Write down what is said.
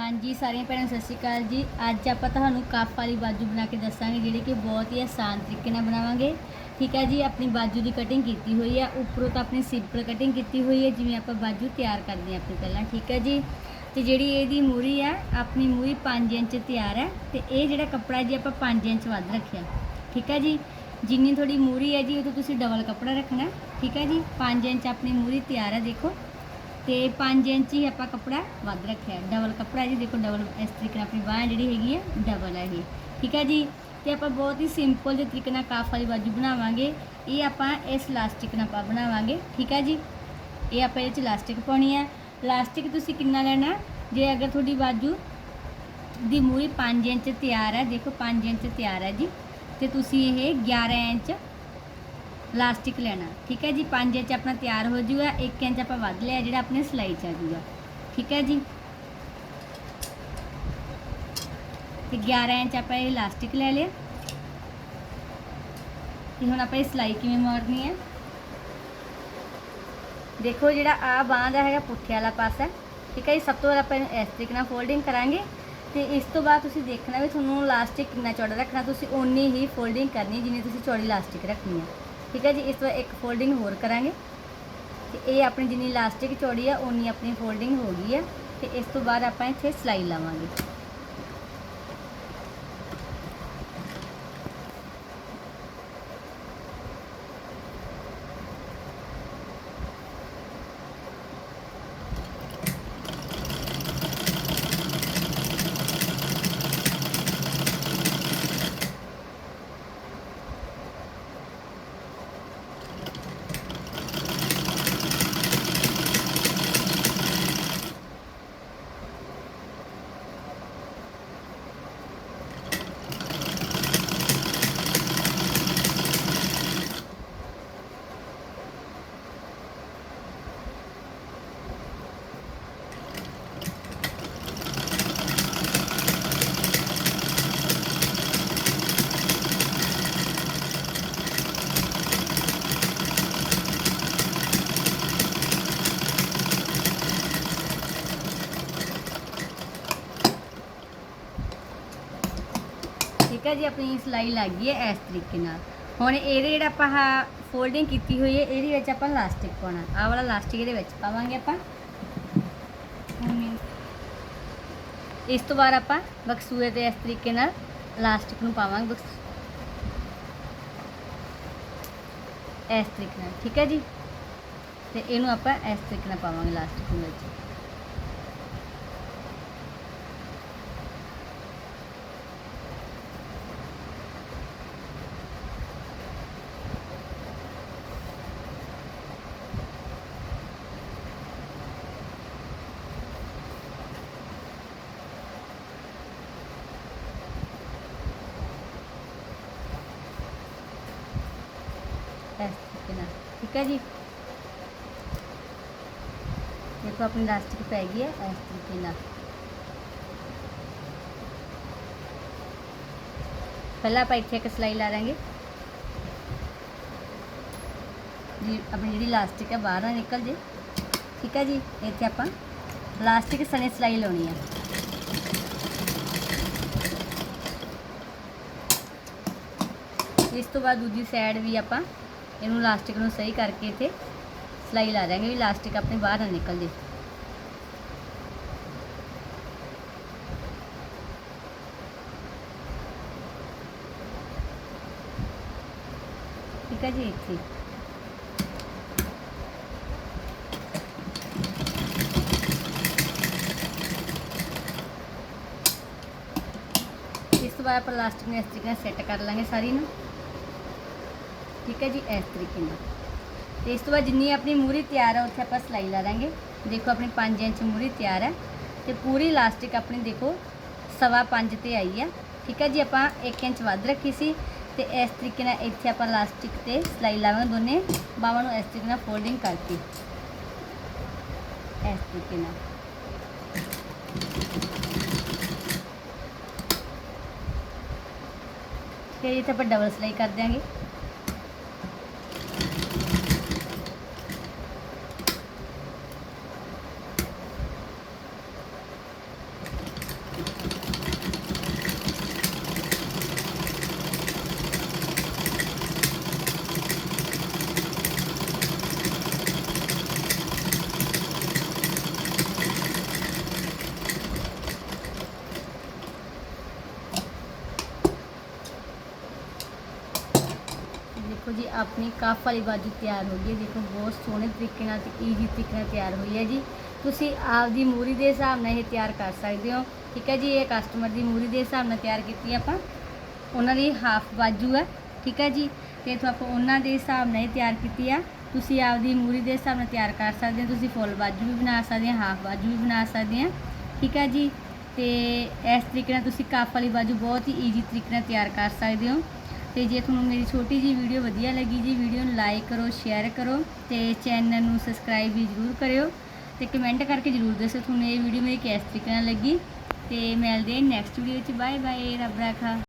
ਹਾਂਜੀ, ਸਾਰੀਆਂ ਭੈਣਾਂ, ਸਤਿ ਸ਼੍ਰੀ ਅਕਾਲ ਜੀ। ਅੱਜ ਆਪਾਂ ਤੁਹਾਨੂੰ ਕੱਪ ਵਾਲੀ ਬਾਜੂ ਬਣਾ ਕੇ ਦੱਸਾਂਗੇ, ਜਿਹੜੀ ਕਿ ਬਹੁਤ ਹੀ ਆਸਾਨ ਤਰੀਕੇ ਨਾਲ ਬਣਾਵਾਂਗੇ। ਠੀਕ ਹੈ ਜੀ, ਆਪਣੀ ਬਾਜੂ ਦੀ ਕਟਿੰਗ ਕੀਤੀ ਹੋਈ ਹੈ। ਉੱਪਰੋਂ ਤਾਂ ਆਪਣੀ ਸਿੰਪਲ ਕਟਿੰਗ ਕੀਤੀ ਹੋਈ ਹੈ, ਜਿਵੇਂ ਆਪਾਂ ਬਾਜੂ ਤਿਆਰ ਕਰਦੇ ਹਾਂ ਆਪਣੀ ਪਹਿਲਾਂ। ਠੀਕ ਹੈ ਜੀ? ਤੇ ਜਿਹੜੀ ਇਹਦੀ ਮੂਰੀ ਹੈ, ਆਪਣੀ ਮੂਰੀ 5 ਇੰਚ ਤਿਆਰ ਹੈ। ਤੇ ਇਹ ਜਿਹੜਾ ਕੱਪੜਾ ਜੀ, ਆਪਾਂ 5 ਇੰਚ ਵੱਧ ਰੱਖਿਆ। ਠੀਕ ਹੈ ਜੀ? ਜਿੰਨੀ ਤੁਹਾਡੀ ਮੂਰੀ ਹੈ ਜੀ ਉਹ ਤੋਂ ਤੁਸੀਂ ਡਬਲ ਕੱਪੜਾ ਰੱਖਣਾ ਠੀਕ ਹੈ ਜੀ? 5 ਇੰਚ ਆਪਣੀ ਮੂਰੀ ਤਿਆਰ ਹੈ, ਦੇਖੋ। ਤੇ 5 ਇੰਚ ਹੀ ਆਪਾਂ ਕੱਪੜਾ ਵੱਧ ਰੱਖਿਆ ਡਬਲ ਕੱਪੜਾ ਜੀ, ਦੇਖੋ ਡਬਲ ਇਸ ਤਰੀਕੇ ਨਾਲ ਆਪਣੀ ਬਾਹ ਜਿਹੜੀ ਹੈਗੀ ਹੈ ਡਬਲ ਹੈ ਇਹ। ਠੀਕ ਹੈ ਜੀ? ਤੇ ਆਪਾਂ ਬਹੁਤ ਹੀ ਸਿੰਪਲ ਜਿਹੇ ਤਰੀਕੇ ਨਾਲ ਕਾਫ ਵਾਲੀ ਬਾਜੂ ਬਣਾਵਾਂਗੇ। ਇਹ ਆਪਾਂ ਇਸ ਇਲਾਸਟਿਕ ਨਾਲ ਆਪਾਂ ਬਣਾਵਾਂਗੇ। ਠੀਕ ਹੈ ਜੀ? ਇਹ ਆਪਾਂ ਇਹਦੇ ਚ ਇਲਾਸਟਿਕ ਪਾਉਣੀ ਹੈ। ਇਲਾਸਟਿਕ ਤੁਸੀਂ ਕਿੰਨਾ ਲੈਣਾ? ਜੇ ਅਗਰ ਤੁਹਾਡੀ ਬਾਜੂ ਦੀ ਮੂਰੀ 5 ਇੰਚ ਤਿਆਰ ਹੈ, ਦੇਖੋ 5 ਇੰਚ ਤਿਆਰ ਹੈ ਜੀ। ਤੇ ਤੁਸੀਂ ਇਹ 11 ਇੰਚ ਇਲਾਸਟਿਕ ਲੈਣਾ। ਠੀਕ ਹੈ ਜੀ? 5 ਇੰਚ ਆਪਣਾ ਤਿਆਰ ਹੋ ਜੂਗਾ 1 ਇੰਚ ਆਪਾਂ ਵੱਧ ਲਿਆ, ਜਿਹੜਾ ਆਪਣੇ ਸਿਲਾਈ ਚ ਆ ਜੂਗਾ। ਠੀਕ ਹੈ ਜੀ? ਤੇ 11 ਇੰਚ ਆਪਾਂ ਇਹ ਇਲਾਸਟਿਕ ਲੈ ਲਿਆ। ਤੇ ਹੁਣ ਆਪਾਂ ਇਹ ਸਿਲਾਈ ਕਿਵੇਂ ਮਾਰਨੀ ਹੈ? ਦੇਖੋ, ਜਿਹੜਾ ਆ ਬਾਂਹ ਦਾ ਹੈਗਾ ਪੁੱਠੇ ਵਾਲਾ ਪਾਸਾ। ਠੀਕ ਹੈ ਜੀ? ਸਭ ਤੋਂ ਪਹਿਲਾਂ ਆਪਾਂ ਇਸ ਤਰੀਕੇ ਨਾਲ ਫੋਲਡਿੰਗ ਕਰਾਂਗੇ। ਤੇ ਇਸ ਤੋਂ ਬਾਅਦ ਤੁਸੀਂ ਦੇਖਣਾ ਵੀ ਤੁਹਾਨੂੰ ਇਲਾਸਟਿਕ ਕਿੰਨਾ ਚੌੜਾ ਰੱਖਣਾ। ਤੁਸੀਂ ਓਨੀ ਹੀ ਫੋਲਡਿੰਗ ਕਰਨੀ ਜਿੰਨੀ ਤੁਸੀਂ ਚੌੜੀ ਇਲਾਸਟਿਕ ਰੱਖਣੀ ਹੈ। ਠੀਕ ਹੈ ਜੀ, ਇਸ ਤੋਂ ਇੱਕ ਫੋਲਡਿੰਗ ਹੋਰ ਕਰਾਂਗੇ। ਤੇ ਇਹ ਆਪਣੀ ਜਿੰਨੀ ਇਲਾਸਟਿਕ ਚੌੜੀ ਆ ਉਨੀ ਆਪਣੀ ਫੋਲਡਿੰਗ ਹੋ ਗਈ ਆ। ਤੇ ਇਸ ਤੋਂ ਬਾਅਦ ਆਪਾਂ ਇੱਥੇ ਸਿਲਾਈ ਲਾਵਾਂਗੇ। ਠੀਕ ਹੈ ਜੀ, ਆਪਣੀ ਸਿਲਾਈ ਲੱਗ ਗਈ ਹੈ ਇਸ ਤਰੀਕੇ ਨਾਲ। ਹੁਣ ਇਹਦੇ ਜਿਹੜਾ ਆਪਾਂ ਫੋਲਡਿੰਗ ਕੀਤੀ ਹੋਈ ਹੈ, ਇਹਦੇ ਵਿੱਚ ਆਪਾਂ ਇਲਾਸਟਿਕ ਪਾਉਣਾ। ਆਹ ਵਾਲਾ ਇਲਾਸਟਿਕ ਇਹਦੇ ਵਿੱਚ ਪਾਵਾਂਗੇ ਆਪਾਂ। ਇਸ ਤੋਂ ਬਾਅਦ ਆਪਾਂ ਬਕਸੂਏ ਤੇ ਇਸ ਤਰੀਕੇ ਨਾਲ ਇਲਾਸਟਿਕ ਨੂੰ ਪਾਵਾਂਗੇ ਬਕਸ- ਇਸ ਤਰੀਕੇ ਨਾਲ, ਠੀਕ ਹੈ ਜੀ? ਤੇ ਇਹਨੂੰ ਆਪਾਂ ਇਸ ਤਰੀਕੇ ਨਾਲ ਪਾਵਾਂਗੇ ਇਲਾਸਟਿਕ ਨੂੰ ਵਿੱਚ ਇਸ ਤਰੀਕੇ ਨਾਲ ਠੀਕ ਹੈ ਜੀ? ਦੇਖੋ, ਆਪਣੀ ਇਲਾਸਟਿਕ ਪੈ ਗਈ ਹੈ ਇਸ ਤਰੀਕੇ ਨਾਲ। ਪਹਿਲਾਂ ਆਪਾਂ ਇੱਥੇ ਇੱਕ ਸਿਲਾਈ ਲਾ ਲਾਂਗੇ। ਜੀ, ਆਪਣੀ ਜਿਹੜੀ ਇਲਾਸਟਿਕ ਹੈ, ਬਾਹਰ ਨਾ ਨਿਕਲ ਜੇ। ਠੀਕ ਹੈ ਜੀ? ਇੱਥੇ ਆਪਾਂ ਇਲਾਸਟਿਕ ਸਣੇ ਸਿਲਾਈ ਲਾਉਣੀ ਹੈ। ਇਸ ਤੋਂ ਬਾਅਦ ਦੂਜੀ ਸਾਈਡ ਵੀ ਆਪਾਂ ਇਹਨੂੰ ਇਲਾਸਟਿਕ ਨੂੰ ਸਹੀ ਕਰਕੇ ਇੱਥੇ ਸਿਲਾਈ ਲਾ ਦਾਂਗੇ ਵੀ ਇਲਾਸਟਿਕ ਆਪਣੇ ਬਾਹਰ ਨਾ ਨਿਕਲ ਜੇ। ਠੀਕ ਹੈ ਜੀ ਇੱਥੇ। ਇਸ ਤੋਂ ਬਾਅਦ ਆਪਾਂ ਇਲਾਸਟਿਕ ਨੂੰ ਇਸ ਤਰੀਕੇ ਨਾਲ ਸੈੱਟ ਕਰ ਲਾਂਗੇ ਸਾਰੀ ਨੂੰ। ਠੀਕ ਹੈ ਜੀ, ਇਸ ਤਰੀਕੇ ਨਾਲ। ਤੇ ਇਸ ਤੋਂ ਬਾਅਦ ਜਿੰਨੀ ਆਪਣੀ ਮੂਰੀ ਤਿਆਰ ਹੈ ਉੱਥੇ ਆਪਾਂ ਸਿਲਾਈ ਲਾ ਦਾਂਗੇ। ਦੇਖੋ, ਆਪਣੀ 5 ਇੰਚ ਮੂਰੀ ਤਿਆਰ ਹੈ। ਤੇ ਪੂਰੀ ਇਲਾਸਟਿਕ ਆਪਣੀ ਦੇਖੋ, ਸਵਾ 5 ਤੇ ਆਈ ਹੈ। ਠੀਕ ਹੈ ਜੀ, ਆਪਾਂ 1 ਇੰਚ ਵੱਧ ਰੱਖੀ ਸੀ। ਤੇ ਇਸ ਤਰੀਕੇ ਨਾਲ ਇੱਥੇ ਆਪਾਂ ਇਲਾਸਟਿਕ ਤੇ ਸਿਲਾਈ ਲਾਵਾਂਗੇ ਦੋਨੇ। ਬਾਹਾਂ ਨੂੰ ਇਸ ਤਰੀਕੇ ਨਾਲ ਫੋਲਡਿੰਗ ਕਰਕੇ। ਇਸ ਤਰੀਕੇ ਨਾਲ। ਫਿਰ ਇੱਥੇ ਆਪਾਂ ਡਬਲ ਸਿਲਾਈ ਕਰ ਦਿਆਂਗੇ। ਦੇਖੋ ਜੀ, ਆਪਣੀ ਕੱਪ ਵਾਲੀ ਬਾਜੂ ਤਿਆਰ ਹੋ ਗਈ ਹੈ। ਦੇਖੋ, ਬਹੁਤ ਸੋਹਣੇ ਤਰੀਕੇ ਨਾਲ ਤੇ ਈਜ਼ੀ ਤਰੀਕੇ ਨਾਲ ਤਿਆਰ ਹੋਈ ਹੈ ਜੀ। ਤੁਸੀਂ ਆਪਦੀ ਮੂਰੀ ਦੇ ਹਿਸਾਬ ਨਾਲ ਇਹ ਤਿਆਰ ਕਰ ਸਕਦੇ ਹੋ। ਠੀਕ ਹੈ ਜੀ, ਇਹ ਕਸਟਮਰ ਦੀ ਮੂਰੀ ਦੇ ਹਿਸਾਬ ਨਾਲ ਤਿਆਰ ਕੀਤੀ ਆਪਾਂ। ਉਹਨਾਂ ਦੀ ਹਾਫ ਬਾਜੂ ਹੈ। ਠੀਕ ਹੈ ਜੀ, ਤੇ ਇਥੋਂ ਆਪਾਂ ਉਹਨਾਂ ਦੇ ਹਿਸਾਬ ਨਾਲ ਹੀ ਤਿਆਰ ਕੀਤੀ ਆ। ਤੁਸੀਂ ਆਪਦੀ ਮੂਰੀ ਦੇ ਹਿਸਾਬ ਨਾਲ ਤਿਆਰ ਕਰ ਸਕਦੇ ਹੋ। ਤੁਸੀਂ ਫੁੱਲ ਬਾਜੂ ਵੀ ਬਣਾ ਸਕਦੇ ਹੋ ਹਾਫ ਬਾਜੂ ਵੀ ਬਣਾ ਸਕਦੇ ਆ ਠੀਕ ਹੈ ਜੀ, ਤੇ ਇਸ ਤਰੀਕੇ ਨਾਲ ਤੁਸੀਂ ਕੱਪ ਵਾਲੀ ਬਾਜੂ ਬਹੁਤ ਹੀ ਈਜ਼ੀ ਤਰੀਕੇ ਨਾਲ ਤਿਆਰ ਕਰ ਸਕਦੇ ਹੋ। ਤੇ ਜੇ ਤੁਹਾਨੂੰ ਮੇਰੀ ਛੋਟੀ ਜੀ ਵੀਡੀਓ ਵਧੀਆ ਲੱਗੀ, ਜੀ ਵੀਡੀਓ ਨੂੰ ਲਾਈਕ ਕਰੋ ਸ਼ੇਅਰ ਕਰੋ ਤੇ ਚੈਨਲ ਨੂੰ ਸਬਸਕ੍ਰਾਈਬ ਵੀ ਜ਼ਰੂਰ ਕਰਿਓ ਤੇ ਕਮੈਂਟ ਕਰਕੇ ਜ਼ਰੂਰ ਦੱਸੋ ਤੁਹਾਨੂੰ ਇਹ ਵੀਡੀਓ ਮੇਰੀ ਕਿਸ ਤਰੀਕੇ ਨਾਲ ਲੱਗੀ ਤੇ ਮਿਲਦੇ ਹਾਂ ਨੈਕਸਟ ਵੀਡੀਓ ਵਿੱਚ ਬਾਏ ਬਾਏ ਰੱਬ ਰਾਖਾ।